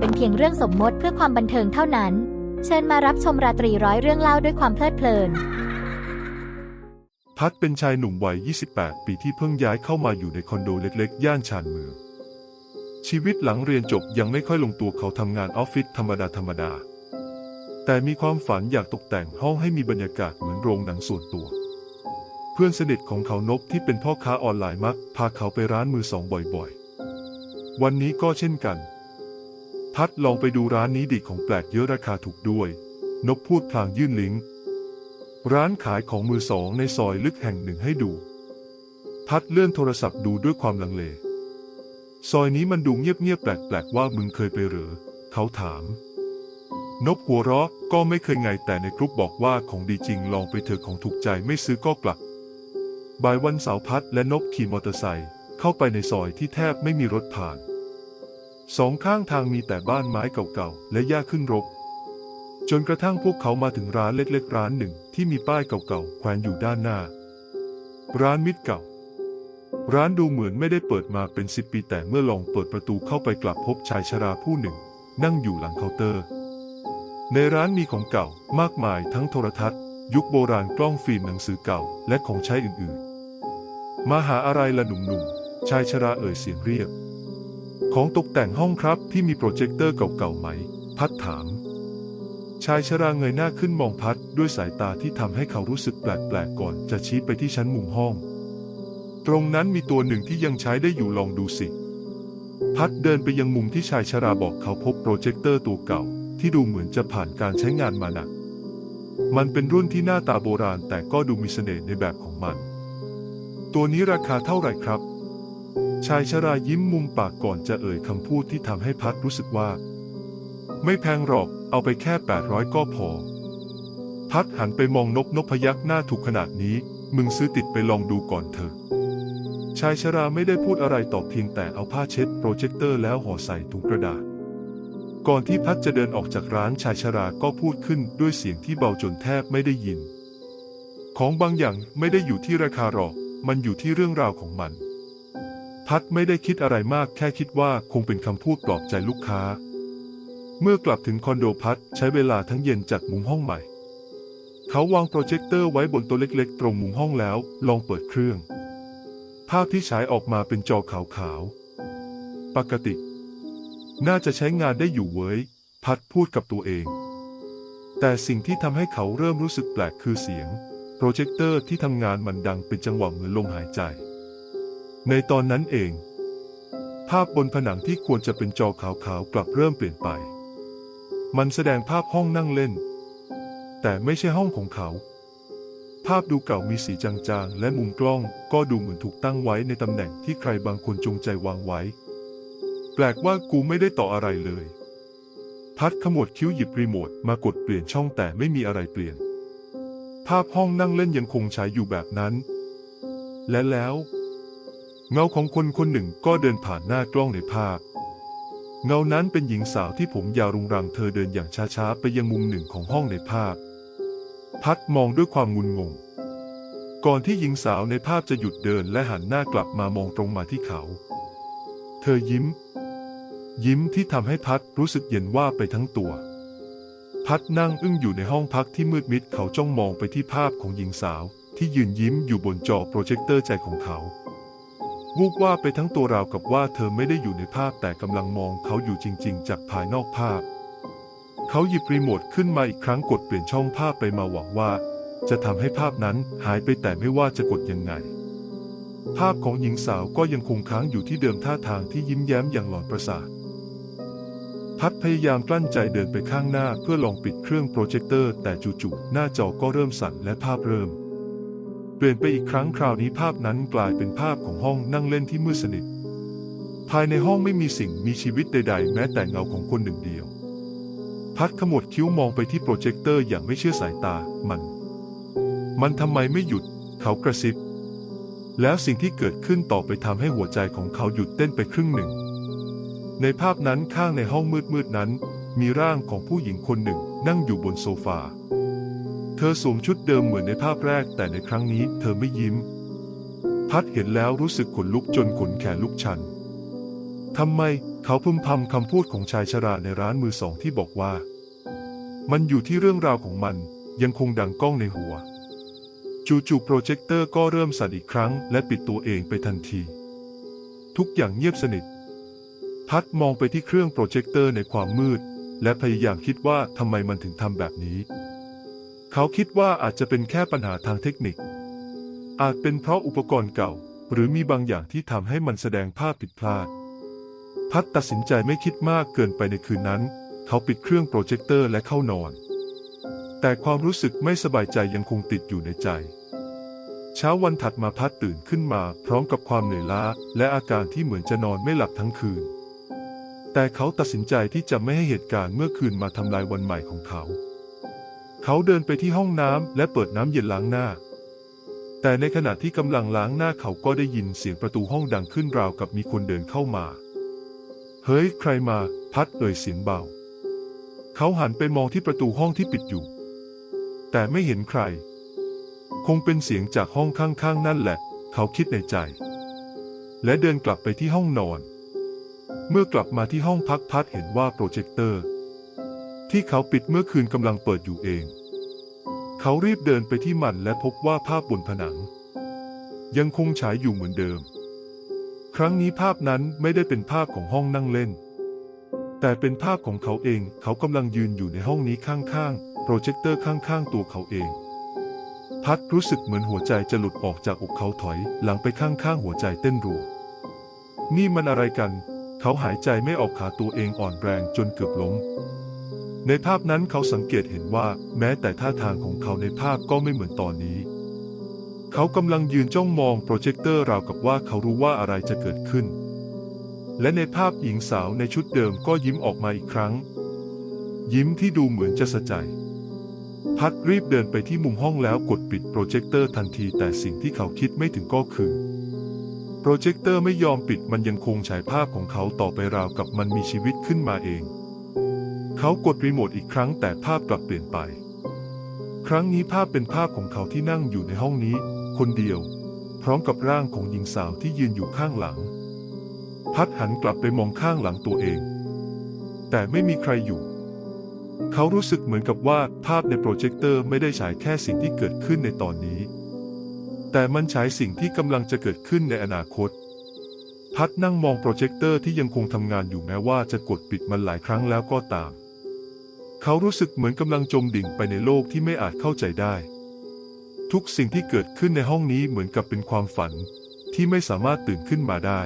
เป็นเพียงเรื่องสมมติเพื่อความบันเทิงเท่านั้น เชิญมารับชมราตรีร้อยเรื่องเล่าด้วยความเพลิดเพลิน พัดเป็นชายหนุ่มวัย 28 ปีที่เพิ่งย้ายเข้ามาอยู่ในคอนโดเล็ก ๆ ย่านชานเมือง ชีวิตหลังเรียนจบยังไม่ค่อยลงตัวเขาทำงานออฟฟิศธรรมดาธรรมดา แต่มีความฝันอยากตกแต่งห้องให้มีบรรยากาศเหมือนโรงหนังส่วนตัว เพื่อนสนิทของเขานบที่เป็นพ่อค้าออนไลน์มัก พาเขาไปร้านมือสองบ่อยๆ วันนี้ก็เช่นกัน พัดลองไปดูร้านนี้ดีของแปลกเยอะราคาถูกด้วย นบพูดพลางยื่นลิงก์ร้านขายของมือสองในซอยลึกแห่งหนึ่งให้ดู พัดเลื่อนโทรศัพท์ดูด้วยความลังเล ซอยนี้มันดูเงียบๆแปลกๆว่ามึงเคยไปหรือ เขาถาม นบหัวเราะก็ไม่เคยไงแต่ในกรุ๊ปบอกว่าของดีจริงลองไปเถอะของถูกใจไม่ซื้อก็กลับบ่ายวันเสาร์พัดและนบขี่มอเตอร์ไซค์เข้าไปในซอยที่แทบไม่มีรถผ่าน สองข้างทางมีแต่บ้านไม้เก่าๆ และหญ้าขึ้นรก จนกระทั่งพวกเขามาถึงร้านเล็กๆ ร้านหนึ่งที่มีป้ายเก่าๆ แขวนอยู่ด้านหน้า ร้านมิตรเก่า ร้านดูเหมือนไม่ได้เปิดมาเป็นสิบปีแต่เมื่อลองเปิดประตูเข้าไปกลับพบชายชราผู้หนึ่ง นั่งอยู่หลังเคาน์เตอร์ ในร้านมีของเก่ามากมายทั้งโทรทัศน์ ยุคโบราณกล้องฟิล์มหนังสือเก่าและของใช้อื่นๆ มาหาอะไรละหนุ่มๆ ชายชราเอ่ยเสียงเรียก ของตกแต่งห้องครับที่มีโปรเจคเตอร์เก่าๆไหม พัดถาม ชายชราเงยหน้าขึ้นมองพัดด้วยสายตาที่ทำให้เขารู้สึกแปลกๆก่อนจะชี้ไปที่ชั้นมุมห้อง ตรงนั้นมีตัวหนึ่งที่ยังใช้ได้อยู่ลองดูสิ พัดเดินไปยังมุมที่ชายชราบอกเขาพบโปรเจคเตอร์ตัวเก่า ที่ดูเหมือนจะผ่านการใช้งานมาหนัก มันเป็นรุ่นที่หน้าตาโบราณแต่ก็ดูมีเสน่ห์ในแบบของมัน ตัวนี้ราคาเท่าไหร่ครับ ชายชรายิ้มมุมปากก่อนจะเอ่ยคำพูดที่ทำให้พัดรู้สึกว่า ไม่แพงหรอก เอาไปแค่ 800 ก็พอ พัดหันไปมองนบนบพยักหน้าถูกขนาดนี้ มึงซื้อติดไปลองดูก่อนเถอะ ชายชราไม่ได้พูดอะไรตอบเพียงแต่เอาผ้าเช็ดโปรเจคเตอร์แล้วห่อใส่ถุงกระดาษ ก่อนที่พัดจะเดินออกจากร้านชายชราก็พูดขึ้นด้วยเสียงที่เบาจนแทบไม่ได้ยิน ของบางอย่างไม่ได้อยู่ที่ราคาหรอก มันอยู่ที่เรื่องราวของมัน พัดไม่ได้คิดอะไรมากแค่คิดว่าคงเป็นคำพูดปลอบใจลูกค้า เมื่อกลับถึงคอนโดพัดใช้เวลาทั้งเย็นจัดมุมห้องใหม่ เขาวางโปรเจคเตอร์ไว้บนตัวเล็กๆ ตรงมุมห้องแล้วลองเปิดเครื่อง ภาพที่ฉายออกมาเป็นจอขาวๆ ปกติ น่าจะใช้งานได้อยู่เว้ย พัดพูดกับตัวเอง แต่สิ่งที่ทำให้เขาเริ่มรู้สึกแปลกคือเสียง โปรเจคเตอร์ที่ทำงานมันดังเป็นจังหวะเหมือนลมหายใจ ในตอนนั้นเอง ภาพบนผนังที่ควรจะเป็นจอขาวๆกลับเริ่มเปลี่ยนไป มันแสดงภาพห้องนั่งเล่น แต่ไม่ใช่ห้องของเขา ภาพดูเก่ามีสีจางๆ และมุมกล้องก็ดูเหมือนถูกตั้งไว้ในตำแหน่งที่ใครบางคนจงใจวางไว้ แปลกว่ากูไม่ได้ต่ออะไรเลย พัดขมวดคิ้วหยิบรีโมทมากดเปลี่ยนช่องแต่ไม่มีอะไรเปลี่ยน ภาพห้องนั่งเล่นยังคงฉายอยู่แบบนั้น และแล้ว เงาของคนคนหนึ่งก็เดินผ่านหน้ากล้องในภาพ เงานั้นเป็นหญิงสาวที่ผมยาวรุงรังเธอเดินอย่างช้าๆ ไปยังมุมหนึ่งของห้องในภาพ พัดมองด้วยความงุนงง ก่อนที่หญิงสาวในภาพจะหยุดเดินและหันหน้ากลับมามองตรงมาที่เขา เธอยิ้ม ยิ้มที่ทำให้พัดรู้สึกเย็นว่าไปทั้งตัว พัดนั่งอึ้งอยู่ในห้องพักที่มืดมิดเขาจ้องมองไปที่ภาพของหญิงสาวที่ยืนยิ้มอยู่บนจอโปรเจคเตอร์ใจของเขา วูบว่าไปทั้งตัวราวกับว่าเธอไม่ได้อยู่ในภาพแต่กำลังมองเขาอยู่จริง ๆ จากภายนอกภาพ เขาหยิบรีโมทขึ้นมาอีกครั้งกดเปลี่ยนช่องภาพไปมาหวังว่า จะทำให้ภาพนั้นหายไปแต่ไม่ว่าจะกดยังไง ภาพของหญิงสาวก็ยังคงค้างอยู่ที่เดิมท่าทางที่ยิ้มแย้มอย่างหลอนประสาทพัดพยายามกลั้นใจเดินไปข้างหน้าเพื่อลองปิดเครื่องโปรเจคเตอร์แต่จู่ๆหน้าจอก็เริ่มสั่นและภาพเริ่ม เปลี่ยนไปอีกครั้งคราวนี้ภาพนั้นกลายเป็นภาพของห้องนั่งเล่นที่มืดสนิท ภายในห้องไม่มีสิ่งมีชีวิตใด ๆ แม้แต่เงาของคนหนึ่งเดียว พัดขมวดคิ้วมองไปที่โปรเจคเตอร์อย่างไม่เชื่อสายตามัน มันทำไมไม่หยุด เขากระซิบ แล้วสิ่งที่เกิดขึ้นต่อไปทำให้หัวใจของเขาหยุดเต้นไปครึ่งหนึ่ง ในภาพนั้นข้างในห้องมืดๆนั้น มีร่างของผู้หญิงคนหนึ่งนั่งอยู่บนโซฟา เธอสวมชุดเดิมเหมือนในภาพแรกแต่ในครั้งนี้เธอไม่ยิ้ม พัดเห็นแล้วรู้สึกขนลุกจนขนแขนลุกชันทำไมเขาพึมพำคำพูดของชายชราในร้านมือสองที่บอกว่า มันอยู่ที่เรื่องราวของมันยังคงดังก้องในหัว จู่ๆโปรเจคเตอร์ก็เริ่มสั่นอีกครั้ง และปิดตัวเองไปทันที ทุกอย่างเงียบสนิท พัดมองไปที่เครื่องโปรเจคเตอร์ในความมืด และพยายามคิดว่าทำไมมันถึงทำแบบนี้ เขาคิดว่าอาจจะเป็นแค่ปัญหาทางเทคนิค อาจเป็นเพราะอุปกรณ์เก่า หรือมีบางอย่างที่ทำให้มันแสดงภาพผิดพลาด พัดตัดสินใจไม่คิดมากเกินไปในคืนนั้น เขาปิดเครื่องโปรเจคเตอร์และเข้านอน แต่ความรู้สึกไม่สบายใจยังคงติดอยู่ในใจ เช้าวันถัดมาพัดตื่นขึ้นมา พร้อมกับความเหนื่อยล้า และอาการที่เหมือนจะนอนไม่หลับทั้งคืน แต่เขาตัดสินใจที่จะไม่ให้เหตุการณ์เมื่อคืนมาทำลายวันใหม่ของเขา เขาเดินไปที่ห้องน้ำและเปิดน้ำเย็นล้างหน้า แต่ในขณะที่กำลังล้างหน้าเขาก็ได้ยินเสียงประตูห้องดังขึ้นราวกับมีคนเดินเข้ามา เฮ้ย ใครมา พัดเอ่ยเสียงเบา เขาหันไปมองที่ประตูห้องที่ปิดอยู่ แต่ไม่เห็นใคร คงเป็นเสียงจากห้องข้างๆนั่นแหละ เขาคิดในใจ และเดินกลับไปที่ห้องนอน เมื่อกลับมาที่ห้องพักพัดเห็นว่าโปรเจคเตอร์ ที่เขาปิดเมื่อคืนกำลังเปิดอยู่เอง เขารีบเดินไปที่มันและพบว่าภาพบนผนัง ยังคงฉายอยู่เหมือนเดิม ครั้งนี้ภาพนั้นไม่ได้เป็นภาพของห้องนั่งเล่น แต่เป็นภาพของเขาเอง เขากำลังยืนอยู่ในห้องนี้ข้างๆ โปรเจคเตอร์ข้างๆ ตัวเขาเอง พัดรู้สึกเหมือนหัวใจจะหลุดออกจากอกเขาถอย หลังไปข้างๆ หัวใจเต้นรัว นี่มันอะไรกัน เขาหายใจไม่ออกขาตัวเองอ่อนแรงจนเกือบล้ม ในภาพนั้นเขาสังเกตเห็นว่าแม้แต่ท่าทางของเขาในภาพก็ไม่เหมือนตอนนี้ เขากำลังยืนจ้องมองโปรเจคเตอร์ราวกับว่าเขารู้ว่าอะไรจะเกิดขึ้น และในภาพหญิงสาวในชุดเดิมก็ยิ้มออกมาอีกครั้ง ยิ้มที่ดูเหมือนจะสะใจ พัดรีบเดินไปที่มุมห้องแล้วกดปิดโปรเจคเตอร์ทันทีแต่สิ่งที่เขาคิดไม่ถึงก็คือโปรเจคเตอร์ไม่ยอมปิดมันยังคงฉายภาพของเขาต่อไปราวกับมันมีชีวิตขึ้นมาเอง เขากดรีโมทอีกครั้งแต่ภาพกลับเปลี่ยนไป ครั้งนี้ภาพเป็นภาพของเขาที่นั่งอยู่ในห้องนี้ คนเดียว พร้อมกับร่างของหญิงสาวที่ยืนอยู่ข้างหลัง พัดหันกลับไปมองข้างหลังตัวเอง แต่ไม่มีใครอยู่ เขารู้สึกเหมือนกับว่าภาพในโปรเจคเตอร์ไม่ได้ฉายแค่สิ่งที่เกิดขึ้นในตอนนี้ แต่มันฉายสิ่งที่กำลังจะเกิดขึ้นในอนาคตพัดนั่งมองโปรเจคเตอร์ที่ยังคงทำงานอยู่แม้ว่าจะกดปิดมันหลายครั้งแล้วก็ตาม เขารู้สึกเหมือนกำลังจมดิ่งไปในโลกที่ไม่อาจเข้าใจได้ ทุกสิ่งที่เกิดขึ้นในห้องนี้เหมือนกับเป็นความฝัน ที่ไม่สามารถตื่นขึ้นมาได้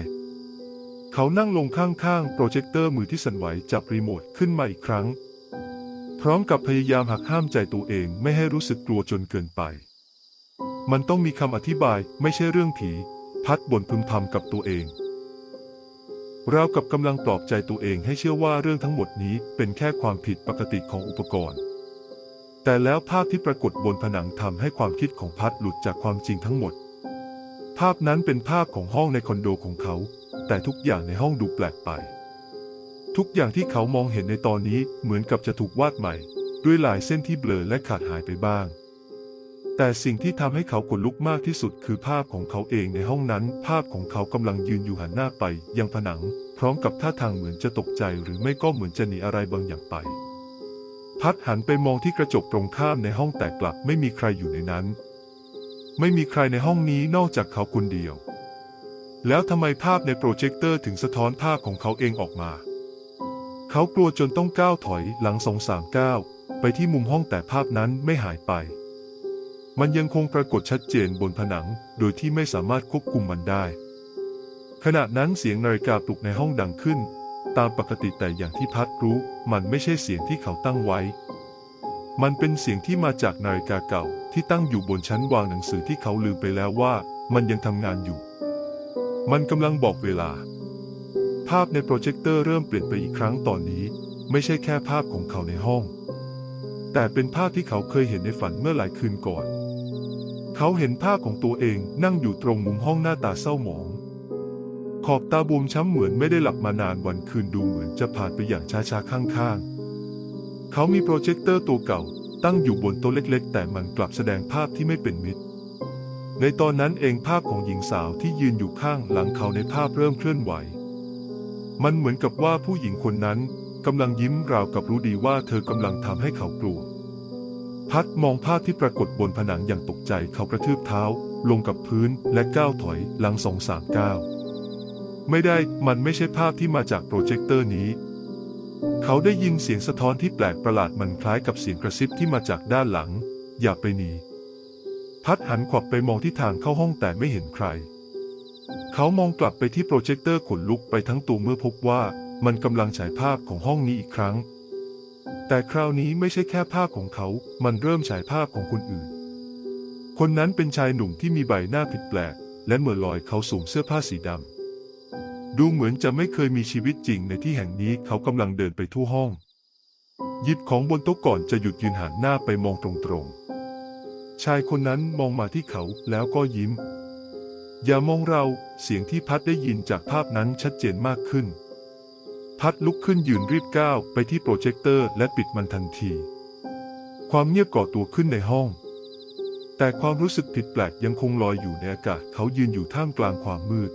เขานั่งลงข้างๆ โปรเจคเตอร์มือที่สั่นไหวจับรีโมทขึ้นมาอีกครั้ง พร้อมกับพยายามหักห้ามใจตัวเองไม่ให้รู้สึกกลัวจนเกินไป มันต้องมีคำอธิบายไม่ใช่เรื่องผี พัดบ่นพึมพำกับตัวเอง ราวกับกำลังปลอบใจตัวเองให้เชื่อว่าเรื่องทั้งหมดนี้เป็นแค่ความผิดปกติของอุปกรณ์ แต่แล้วภาพที่ปรากฏบนผนังทำให้ความคิดของพัดหลุดจากความจริงทั้งหมด ภาพนั้นเป็นภาพของห้องในคอนโดของเขา แต่ทุกอย่างในห้องดูแปลกไป ทุกอย่างที่เขามองเห็นในตอนนี้เหมือนกับจะถูกวาดใหม่ ด้วยลายเส้นที่เบลอและขาดหายไปบ้าง แต่สิ่งที่ทำให้เขาขนลุกมากที่สุดคือภาพของเขาเองในห้องนั้น ภาพของเขากำลังยืนอยู่หันหน้าไปยังผนัง พร้อมกับท่าทางเหมือนจะตกใจหรือไม่ก็เหมือนจะหนีอะไรบางอย่างไป พัดหันไปมองที่กระจกตรงข้ามในห้องแต่กลับไม่มีใครอยู่ในนั้น ไม่มีใครในห้องนี้นอกจากเขาคนเดียว แล้วทำไมภาพในโปรเจคเตอร์ถึงสะท้อนภาพของเขาเองออกมา เขากลัวจนต้องก้าวถอยหลังสองสามก้าวไปที่มุมห้องแต่ภาพนั้นไม่หายไป มันยังคงปรากฏชัดเจนบนผนัง โดยที่ไม่สามารถควบคุมมันได้ ขณะนั้นเสียงนาฬิกาปลุกในห้องดังขึ้น ตามปกติแต่อย่างที่พัดรู้ มันไม่ใช่เสียงที่เขาตั้งไว้ มันเป็นเสียงที่มาจากนาฬิกาเก่าที่ตั้งอยู่บนชั้นวางหนังสือที่เขาลืมไปแล้วว่า มันยังทำงานอยู่ มันกำลังบอกเวลา ภาพในโปรเจคเตอร์เริ่มเปลี่ยนไปอีกครั้งตอนนี้ ไม่ใช่แค่ภาพของเขาในห้อง แต่เป็นภาพที่เขาเคยเห็นในฝันเมื่อหลายคืนก่อน เขาเห็นภาพของตัวเองนั่งอยู่ตรงมุมห้องหน้าตาเศร้าหมอง ขอบตาบวมช้ำเหมือนไม่ได้หลับมานานวันคืนดูเหมือนจะผ่านไปอย่างช้าๆข้างๆ เขามีโปรเจคเตอร์ตัวเก่า ตั้งอยู่บนโต๊ะเล็ก ๆ แต่มันกลับแสดงภาพที่ไม่เป็นมิตร ในตอนนั้นเองภาพของหญิงสาวที่ยืนอยู่ข้างหลังเขาในภาพเริ่มเคลื่อนไหว มันเหมือนกับว่าผู้หญิงคนนั้นกำลังยิ้มราวกับรู้ดีว่าเธอกำลังทำให้เขากลัว พัดมองภาพที่ปรากฏบนผนังอย่างตกใจเขากระทืบเท้า ลงกับพื้นและก้าวถอยหลังสองสามก้าวไม่ได้มันไม่ใช่ภาพที่มาจากโปรเจคเตอร์นี้ เขาได้ยินเสียงสะท้อนที่แปลกประหลาดมันคล้ายกับเสียงกระซิบที่มาจากด้านหลัง อย่าไปหนีพัดหันขวับไปมองที่ทางเข้าห้องแต่ไม่เห็นใคร เขามองกลับไปที่โปรเจคเตอร์ขนลุกไปทั้งตัวเมื่อพบว่ามันกำลังฉายภาพของห้องนี้อีกครั้ง แต่คราวนี้ไม่ใช่แค่ภาพของเขา มันเริ่มฉายภาพของคนอื่น คนนั้นเป็นชายหนุ่มที่มีใบหน้าผิดแปลก และเมื่อลอยเขาสวมเสื้อผ้าสีดำ ดูเหมือนจะไม่เคยมีชีวิตจริงในที่แห่งนี้เขากำลังเดินไปทั่วห้อง หยิบของบนโต๊ะก่อนจะหยุดยืนหันหน้าไปมองตรงๆ ชายคนนั้นมองมาที่เขาแล้วก็ยิ้ม อย่ามองเรา เสียงที่พัดได้ยินจากภาพนั้นชัดเจนมากขึ้น พัดลุกขึ้นยืนรีบก้าวไปที่โปรเจคเตอร์และปิดมันทันที ความเงียบก่อตัวขึ้นในห้อง แต่ความรู้สึกผิดแปลกยังคงลอยอยู่ในอากาศเขายืนอยู่ท่ามกลางความมืด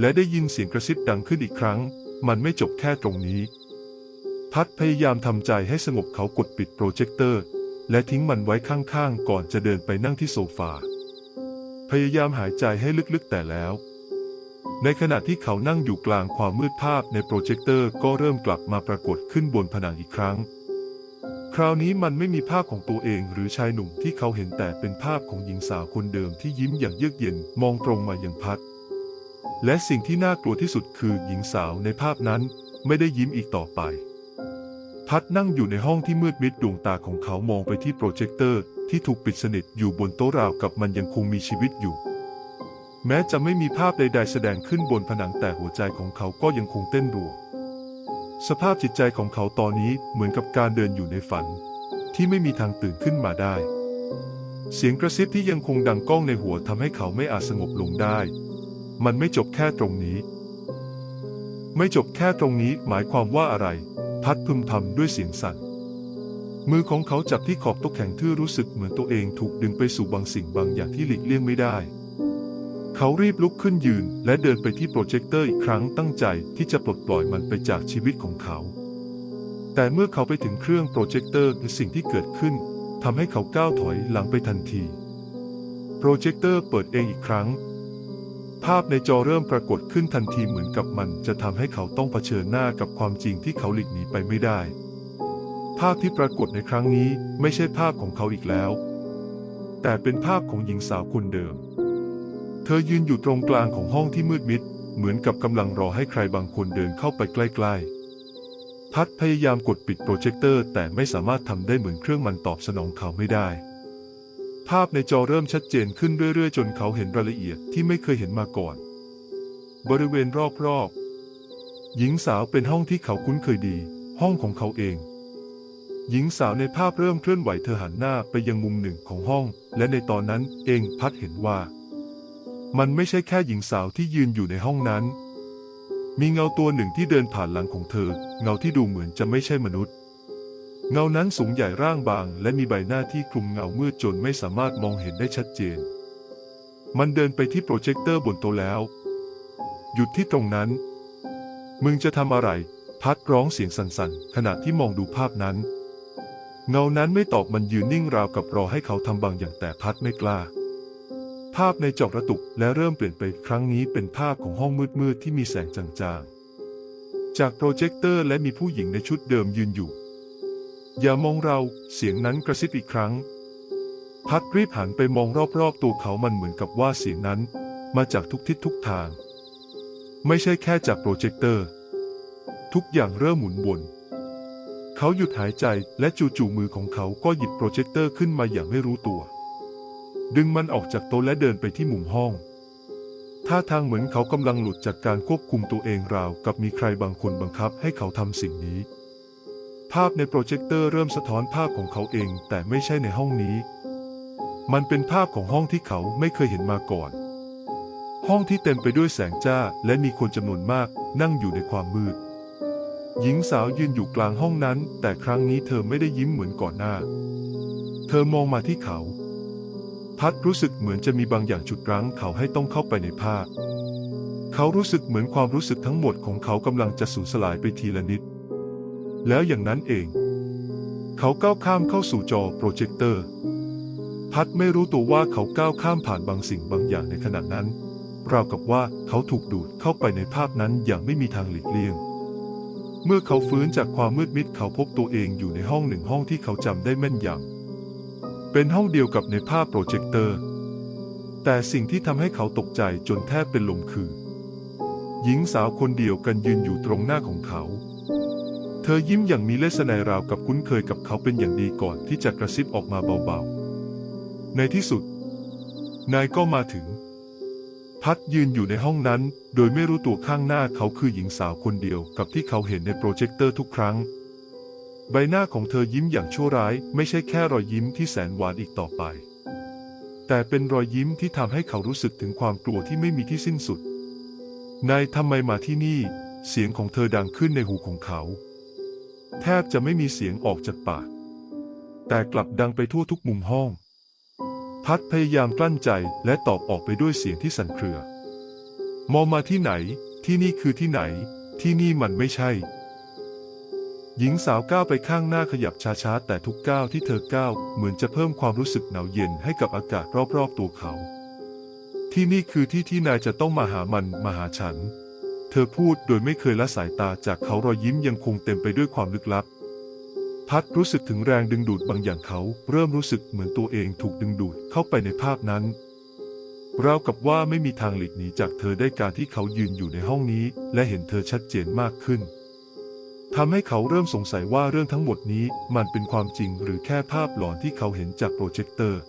และได้ยินเสียงกระซิบดังขึ้นอีกครั้ง มันไม่จบแค่ตรงนี้ พัดพยายามทำใจให้สงบเขากดปิดโปรเจคเตอร์และทิ้งมันไว้ข้างๆ ก่อนจะเดินไปนั่งที่โซฟา พยายามหายใจให้ลึกๆแต่แล้ว ในขณะที่เขานั่งอยู่กลางความมืดภาพในโปรเจคเตอร์ก็เริ่มกลับมาปรากฏขึ้นบนผนังอีกครั้ง คราวนี้มันไม่มีภาพของตัวเองหรือชายหนุ่มที่เขาเห็นแต่เป็นภาพของหญิงสาวคนเดิมที่ยิ้มอย่างเยือกเย็นมองตรงมาอย่างพัด และสิ่งที่น่ากลัวที่สุดคือหญิงสาวในภาพนั้นไม่ได้ยิ้มอีกต่อไป พัดนั่งอยู่ในห้องที่มืดมิดดวงตาของเขามองไปที่โปรเจคเตอร์ที่ถูกปิดสนิทอยู่บนโต๊ะราวกับมันยังคงมีชีวิตอยู่ แม้จะไม่มีภาพใด ๆ แสดงขึ้นบนผนังแต่หัวใจของเขาก็ยังคงเต้นรัว สภาพจิตใจของเขาตอนนี้เหมือนกับการเดินอยู่ในฝัน ที่ไม่มีทางตื่นขึ้นมาได้ เสียงกระซิบที่ยังคงดังก้องในหัวทำให้เขาไม่อาจสงบลงได้ มันไม่จบแค่ตรงนี้ ไม่จบแค่ตรงนี้หมายความว่าอะไร พัดพึมพำด้วยเสียงสั่นมือของเขาจับที่ขอบโต๊ะแข็งทื่อรู้สึกเหมือนตัวเองถูกดึงไปสู่บางสิ่งบางอย่างที่หลีกเลี่ยงไม่ได้ เขารีบลุกขึ้นยืน และเดินไปที่โปรเจคเตอร์อีกครั้งตั้งใจที่จะปลดปล่อยมันไปจากชีวิตของเขา แต่เมื่อเขาไปถึงเครื่องโปรเจคเตอร์สิ่งที่เกิดขึ้นทำให้เขาก้าวถอยหลังไปทันที โปรเจคเตอร์เปิดเองอีกครั้ง ภาพในจอเริ่มปรากฏขึ้นทันทีเหมือนกับมันจะทำให้เขาต้องเผชิญหน้ากับความจริงที่เขาหลีกหนีไปไม่ได้ ภาพที่ปรากฏในครั้งนี้ไม่ใช่ภาพของเขาอีกแล้ว แต่เป็นภาพของหญิงสาวคนเดิม เธอยืนอยู่ตรงกลางของห้องที่มืดมิด เหมือนกับกำลังรอให้ใครบางคนเดินเข้าไปใกล้ ๆ พัดพยายามกดปิดโปรเจคเตอร์ แต่ไม่สามารถทำได้เหมือนเครื่องมันตอบสนองเขาไม่ได้ ภาพในจอเริ่มชัดเจนขึ้นเรื่อย ๆ จนเขาเห็นรายละเอียดที่ไม่เคยเห็นมาก่อน บริเวณรอบ ๆ หญิงสาวเป็นห้องที่เขาคุ้นเคยดี ห้องของเขาเองหญิงสาวในภาพเริ่มเคลื่อนไหวเธอหันหน้าไปยังมุมหนึ่งของห้อง และในตอนนั้นเองพัดเห็นว่า มันไม่ใช่แค่หญิงสาวที่ยืนอยู่ในห้องนั้น มีเงาตัวหนึ่งที่เดินผ่านหลังของเธอ เงาที่ดูเหมือนจะไม่ใช่มนุษย์ เงานั้นสูงใหญ่ร่างบาง และมีใบหน้าที่คลุมเงามืดจนไม่สามารถมองเห็นได้ชัดเจน มันเดินไปที่โปรเจคเตอร์บนโต๊ะแล้ว หยุดที่ตรงนั้น มึงจะทำอะไร พัดร้องเสียงสั่นๆ ขณะที่มองดูภาพนั้น เงานั้นไม่ตอบมันยืนนิ่งราวกับรอให้เขาทำบางอย่างแต่พัดไม่กล้า ภาพในจอกระตุกและเริ่มเปลี่ยนไปครั้งนี้เป็นภาพของห้องมืดๆที่มีแสงจางๆ จากโปรเจคเตอร์และมีผู้หญิงในชุดเดิมยืนอยู่ อย่ามองเราเสียงนั้นกระซิบอีกครั้ง พัดรีบหันไปมองรอบๆ ตัวเขามันเหมือนกับว่าเสียงนั้น มาจากทุกทิศทุกทาง ไม่ใช่แค่จากโปรเจคเตอร์ ทุกอย่างเริ่มหมุนวนเขาหยุดหายใจและจู่ๆมือของเขาก็หยิบโปรเจคเตอร์ขึ้นมาอย่างไม่รู้ตัว ดึงมันออกจากโต๊ะและเดินไปที่มุมห้อง ท่าทางเหมือนเขากำลังหลุดจากการควบคุมตัวเองราวกับมีใครบางคนบังคับให้เขาทำสิ่งนี้ ภาพในโปรเจคเตอร์เริ่มสะท้อนภาพของเขาเองแต่ไม่ใช่ในห้องนี้ มันเป็นภาพของห้องที่เขาไม่เคยเห็นมาก่อน ห้องที่เต็มไปด้วยแสงจ้าและมีคนจำนวนมากนั่งอยู่ในความมืด หญิงสาวยืนอยู่กลางห้องนั้น แต่ครั้งนี้เธอไม่ได้ยิ้มเหมือนก่อนหน้า เธอมองมาที่เขา พัดรู้สึกเหมือนจะมีบางอย่างฉุดรั้งเขาให้ต้องเข้าไปในภาพเขารู้สึกเหมือนความรู้สึกทั้งหมดของเขากำลังจะสูญสลายไปทีละนิด แล้วอย่างนั้นเอง เขาก้าวข้ามเข้าสู่จอโปรเจคเตอร์ พัดไม่รู้ตัวว่าเขาก้าวข้ามผ่านบางสิ่งบางอย่างในขณะนั้น ราวกับว่าเขาถูกดูดเข้าไปในภาพนั้นอย่างไม่มีทางหลีกเลี่ยงเมื่อเขาฟื้นจากความมืดมิดเขาพบตัวเองอยู่ในห้องหนึ่งห้องที่เขาจำได้แม่นยำ เป็นห้องเดียวกับในภาพโปรเจคเตอร์ แต่สิ่งที่ทำให้เขาตกใจจนแทบเป็นลมคือ หญิงสาวคนเดียวกันยืนอยู่ตรงหน้าของเขา เธอยิ้มอย่างมีเลสนายราวกับคุ้นเคยกับเขาเป็นอย่างดีก่อนที่จะกระซิบออกมาเบาๆ ในที่สุด นายก็มาถึง พัดยืนอยู่ในห้องนั้น โดยไม่รู้ตัวข้างหน้าเขาคือหญิงสาวคนเดียวกับที่เขาเห็นในโปรเจคเตอร์ทุกครั้ง ใบหน้าของเธอยิ้มอย่างชั่วร้าย ไม่ใช่แค่รอยยิ้มที่แสนหวานอีกต่อไป แต่เป็นรอยยิ้มที่ทำให้เขารู้สึกถึงความกลัวที่ไม่มีที่สิ้นสุด นายทำไมมาที่นี่ เสียงของเธอดังขึ้นในหูของเขา แทบจะไม่มีเสียงออกจากปาก แต่กลับดังไปทั่วทุกมุมห้อง พัดพยายามกลั้นใจและตอบออกไปด้วยเสียงที่สั่นเครือ มองมาที่ไหน ที่นี่คือที่ไหน ที่นี่มันไม่ใช่ หญิงสาวก้าวไปข้างหน้าขยับช้าๆ แต่ทุกก้าวที่เธอก้าวเหมือนจะเพิ่มความรู้สึกหนาวเย็นให้กับอากาศรอบๆ ตัวเขา ที่นี่คือที่ที่นายจะต้องมาหามันมาหาฉัน เธอพูดโดยไม่เคยละสายตาจากเขารอยยิ้มยังคงเต็มไปด้วยความลึกลับ พัดรู้สึกถึงแรงดึงดูดบางอย่างเขา เริ่มรู้สึกเหมือนตัวเองถูกดึงดูดเข้าไปในภาพนั้นราวกับว่าไม่มีทางหลีกหนีจากเธอได้การที่เขายืนอยู่ในห้องนี้ และเห็นเธอชัดเจนมากขึ้น ทำให้เขาเริ่มสงสัยว่าเรื่องทั้งหมดนี้มันเป็นความจริงหรือแค่ภาพหลอนที่เขาเห็นจากโปรเจคเตอร์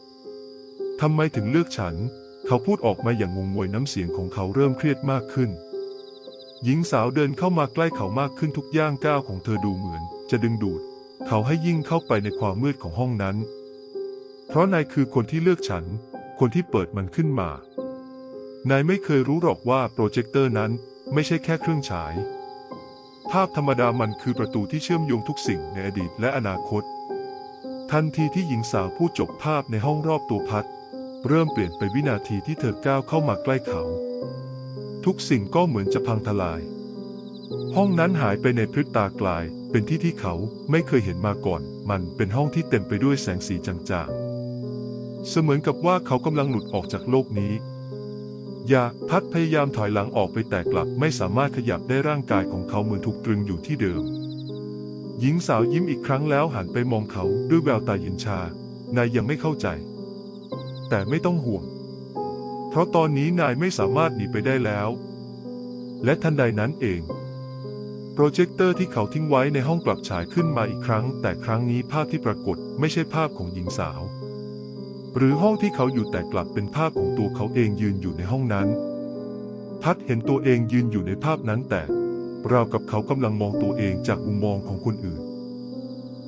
ทำไมถึงเลือกฉัน เขาพูดออกมาอย่างงงงวยน้ำเสียงของเขาเริ่มเครียดมากขึ้น หญิงสาวเดินเข้ามาใกล้เขามากขึ้นทุกย่างก้าวของเธอดูเหมือน จะดึงดูด เขาให้ยิ่งเข้าไปในความมืดของห้องนั้น เพราะนายคือคนที่เลือกฉัน คนที่เปิดมันขึ้นมา นายไม่เคยรู้หรอกว่าโปรเจคเตอร์นั้นไม่ใช่แค่เครื่องฉาย ภาพธรรมดามันคือประตูที่เชื่อมโยงทุกสิ่งในอดีตและอนาคต ทันทีที่หญิงสาวพูดจบภาพในห้องรอบตัวพัด เริ่มเปลี่ยนไปวินาทีที่เธอก้าวเข้ามาใกล้เขา ทุกสิ่งก็เหมือนจะพังทลาย ห้องนั้นหายไปในพริบตากลาย เป็นที่ที่เขาไม่เคยเห็นมาก่อน มันเป็นห้องที่เต็มไปด้วยแสงสีจางๆ เสมือนกับว่าเขากำลังหลุดออกจากโลกนี้ ยาพัดพยายามถอยหลังออกไปแต่กลับไม่สามารถขยับได้ร่างกายของเขาเหมือนถูกตรึงอยู่ที่เดิม หญิงสาวยิ้มอีกครั้งแล้วหันไปมองเขาด้วยแววตาเย็นชา นายยังไม่เข้าใจ แต่ไม่ต้องห่วง เพราะตอนนี้นายไม่สามารถหนีไปได้แล้ว และทันใดนั้นเองโปรเจคเตอร์ที่เขาทิ้งไว้ในห้องกลับฉายขึ้นมาอีกครั้ง แต่ครั้งนี้ภาพที่ปรากฏไม่ใช่ภาพของหญิงสาว หรือห้องที่เขาอยู่แต่กลับเป็นภาพของตัวเขาเองยืนอยู่ในห้องนั้นพัดเห็นตัวเองยืนอยู่ในภาพนั้นแต่ราวกับเขากำลังมองตัวเองจากมุมมองของคนอื่น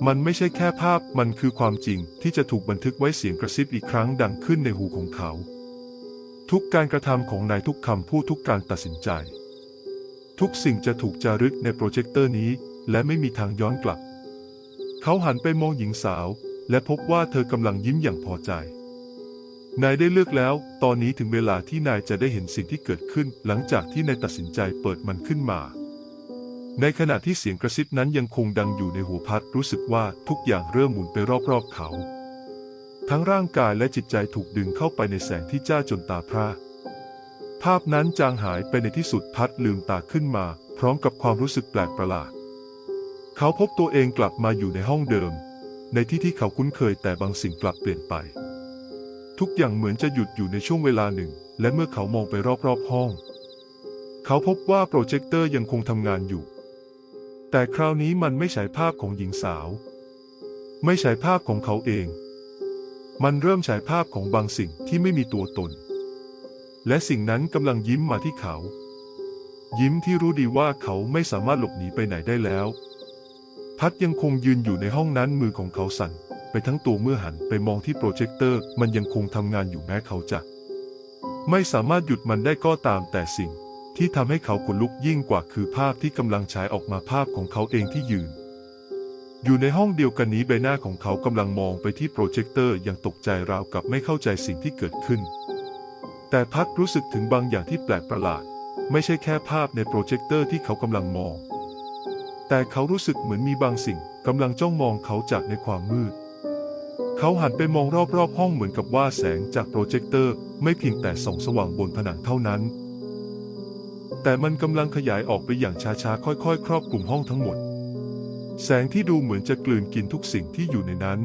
มันไม่ใช่แค่ภาพมันคือความจริงที่จะถูกบันทึกไว้เสียงกระซิบอีกครั้งดังขึ้นในหูของเขา ทุกการกระทำของนายทุกคำพูดทุกการตัดสินใจ ทุกสิ่งจะถูกจารึกในโปรเจคเตอร์นี้ และไม่มีทางย้อนกลับ เขาหันไปมองหญิงสาว และพบว่าเธอกำลังยิ้มอย่างพอใจ นายได้เลือกแล้ว ตอนนี้ถึงเวลาที่นายจะได้เห็นสิ่งที่เกิดขึ้น หลังจากที่นายตัดสินใจเปิดมันขึ้นมา ในขณะที่เสียงกระซิบนั้นยังคงดังอยู่ในหัวพัดรู้สึกว่าทุกอย่างเริ่มหมุนไปรอบๆเขา ทั้งร่างกายและจิตใจถูกดึงเข้าไปในแสงที่จ้าจนตาพร่าภาพนั้นจางหายไปในที่สุดพัดลืมตาขึ้นมา พร้อมกับความรู้สึกแปลกประหลาด เขาพบตัวเองกลับมาอยู่ในห้องเดิม ในที่ที่เขาคุ้นเคยแต่บางสิ่งกลับเปลี่ยนไป ทุกอย่างเหมือนจะหยุดอยู่ในช่วงเวลาหนึ่ง และเมื่อเขามองไปรอบๆห้อง เขาพบว่าโปรเจคเตอร์ยังคงทำงานอยู่ แต่คราวนี้มันไม่ใช่ภาพของหญิงสาว ไม่ใช่ภาพของเขาเอง มันเริ่มฉายภาพของบางสิ่งที่ไม่มีตัวตน และสิ่งนั้นกำลังยิ้มมาที่เขา ยิ้มที่รู้ดีว่าเขาไม่สามารถหลบหนีไปไหนได้แล้ว พัดยังคงยืนอยู่ในห้องนั้นมือของเขาสั่น ไปทั้งตัวเมื่อหันไปมองที่โปรเจคเตอร์มันยังคงทำงานอยู่แม้เขาจะไม่สามารถหยุดมันได้ก็ตามแต่สิ่ง ที่ทำให้เขาขนลุกยิ่งกว่าคือภาพที่กำลังฉายออกมาภาพของเขาเองที่ยืน อยู่ในห้องเดียวกันนี้ใบหน้าของเขากำลังมองไปที่โปรเจคเตอร์อย่างตกใจราวกับไม่เข้าใจสิ่งที่เกิดขึ้น แต่พัดรู้สึกถึงบางอย่างที่แปลกประหลาด ไม่ใช่แค่ภาพในโปรเจคเตอร์ที่เขากำลังมอง แต่เขารู้สึกเหมือนมีบางสิ่งกำลังจ้องมองเขาจากในความมืด เขาหันไปมองรอบๆห้องเหมือนกับว่าแสงจากโปรเจคเตอร์ไม่เพียงแต่ส่องสว่างบนผนังเท่านั้น แต่มันกำลังขยายออกไปอย่างช้าๆ ค่อยๆ ครอบคลุมห้องทั้งหมด แสงที่ดูเหมือนจะกลืนกินทุกสิ่งที่อยู่ในนั้น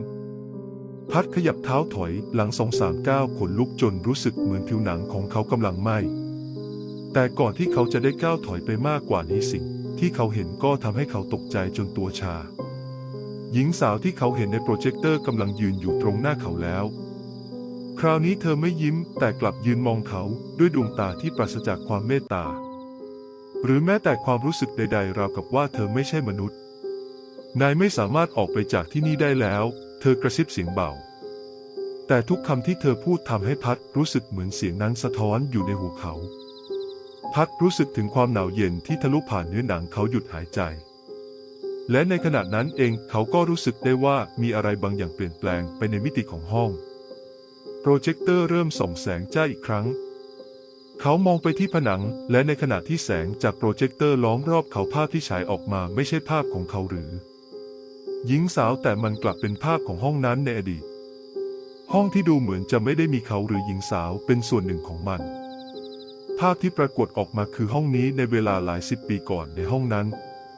พัดขยับเท้าถอยหลังสองสามก้าวขนลุกจนรู้สึกเหมือนผิวหนังของเขากำลังไหม้แต่ก่อนที่เขาจะได้ก้าวถอยไปมากกว่านี้สิ่งที่เขาเห็นก็ทำให้เขาตกใจจนตัวชา หญิงสาวที่เขาเห็นในโปรเจคเตอร์กำลังยืนอยู่ตรงหน้าเขาแล้ว คราวนี้เธอไม่ยิ้มแต่กลับยืนมองเขาด้วยดวงตาที่ปราศจากความเมตตา หรือแม้แต่ความรู้สึกใด ๆ ราวกับว่าเธอไม่ใช่มนุษย์ นายไม่สามารถออกไปจากที่นี่ได้แล้ว เธอกระซิบเสียงเบา แต่ทุกคำที่เธอพูดทำให้พัดรู้สึกเหมือนเสียงนั้นสะท้อนอยู่ในหูเขา พัดรู้สึกถึงความหนาวเย็นที่ทะลุผ่านเนื้อหนังเขาหยุดหายใจ และในขณะนั้นเองเขาก็รู้สึกได้ว่ามีอะไรบางอย่างเปลี่ยนแปลงไปในมิติของห้อง โปรเจคเตอร์เริ่มส่องแสงจ้าอีกครั้ง เขามองไปที่ผนัง และในขณะที่แสงจากโปรเจคเตอร์ล้อมรอบเขาภาพที่ฉายออกมาไม่ใช่ภาพของเขาหรือ หญิงสาวแต่มันกลับเป็นภาพของห้องนั้นในอดีต ห้องที่ดูเหมือนจะไม่ได้มีเขาหรือหญิงสาวเป็นส่วนหนึ่งของมัน ภาพที่ปรากฏออกมาคือห้องนี้ในเวลาหลายสิบปีก่อนในห้องนั้น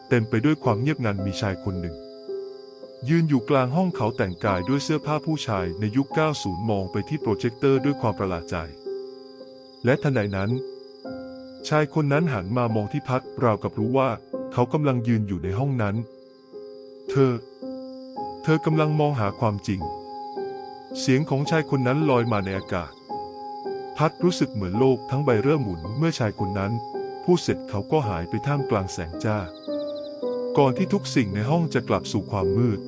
เต็มไปด้วยความเงียบงันมีชายคนหนึ่ง ยืนอยู่กลางห้องเขาแต่งกายด้วยเสื้อผ้าผู้ชายในยุค 90 มองไปที่โปรเจคเตอร์ด้วยความประหลาดใจ และทันใดนั้น ชายคนนั้นหันมามองที่พัดราวกับรู้ว่า เขากำลังยืนอยู่ในห้องนั้น เธอ เธอกำลังมองหาความจริง เสียงของชายคนนั้นลอยมาในอากาศ พัดรู้สึกเหมือนโลกทั้งใบเริ่มหมุนเมื่อชายคนนั้นพูดเสร็จเขาก็หายไปท่ามกลางแสงจ้า ก่อนที่ทุกสิ่งในห้องจะกลับสู่ความมืด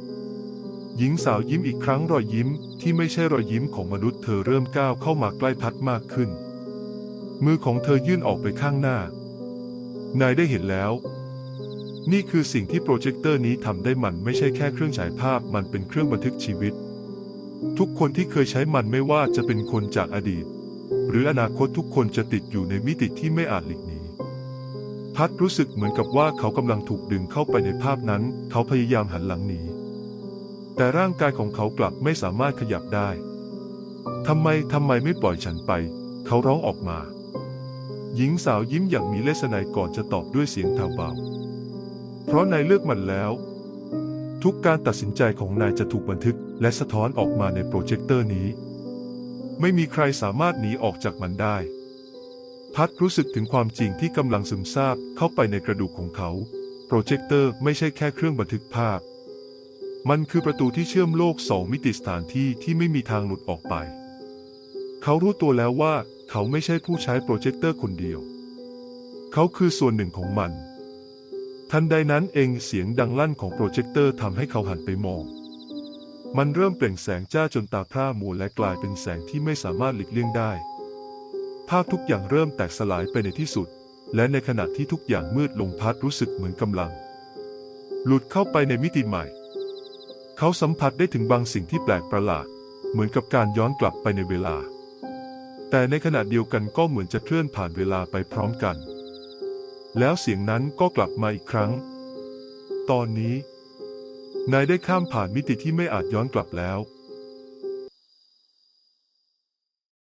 หญิงสาวยิ้มอีกครั้งรอยยิ้มที่ไม่ใช่รอยยิ้มของมนุษย์เธอเริ่มก้าวเข้ามาใกล้พัดมากขึ้น มือของเธอยื่นออกไปข้างหน้า นายได้เห็นแล้ว นี่คือสิ่งที่โปรเจคเตอร์นี้ทำได้มันไม่ใช่แค่เครื่องฉายภาพมันเป็นเครื่องบันทึกชีวิต ทุกคนที่เคยใช้มันไม่ว่าจะเป็นคนจากอดีต หรืออนาคตทุกคนจะติดอยู่ในมิติที่ไม่อาจหลีกหนี พัดรู้สึกเหมือนกับว่าเขากำลังถูกดึงเข้าไปในภาพนั้น เขาพยายามหันหลังหนี แต่ร่างกายของเขากลับไม่สามารถขยับได้ทำไมทำไมไม่ปล่อยฉันไป เขาร้องออกมา หญิงสาวยิ้มอย่างมีเลสไนยก่อนจะตอบด้วยเสียงแผ่วเบา เพราะนายเลือกมันแล้ว ทุกการตัดสินใจของนายจะถูกบันทึกและสะท้อนออกมาในโปรเจคเตอร์นี้ ไม่มีใครสามารถหนีออกจากมันได้ พัดรู้สึกถึงความจริงที่กำลังซึมซาบเข้าไปในกระดูกของเขา โปรเจคเตอร์ไม่ใช่แค่เครื่องบันทึกภาพ มันคือประตูที่เชื่อมโลกสองมิติสถานที่ที่ไม่มีทางหลุดออกไป เขารู้ตัวแล้วว่าเขาไม่ใช่ผู้ใช้โปรเจคเตอร์คนเดียว เขาคือส่วนหนึ่งของมัน ทันใดนั้นเองเสียงดังลั่นของโปรเจคเตอร์ทำให้เขาหันไปมอง มันเริ่มเปล่งแสงจ้าจนตาพร่ามัวและกลายเป็นแสงที่ไม่สามารถหลีกเลี่ยงได้ ภาพทุกอย่างเริ่มแตกสลายไปในที่สุด และในขณะที่ทุกอย่างมืดลงพัดรู้สึกเหมือนกำลัง หลุดเข้าไปในมิติใหม่ เขาสัมผัสได้ถึงบางสิ่งที่แปลกประหลาด เหมือนกับการย้อนกลับไปในเวลา แต่ในขณะเดียวกันก็เหมือนจะเคลื่อนผ่านเวลาไปพร้อมกัน แล้วเสียงนั้นก็กลับมาอีกครั้ง ตอนนี้ นายได้ข้ามผ่านมิติที่ไม่อาจย้อนกลับแล้ว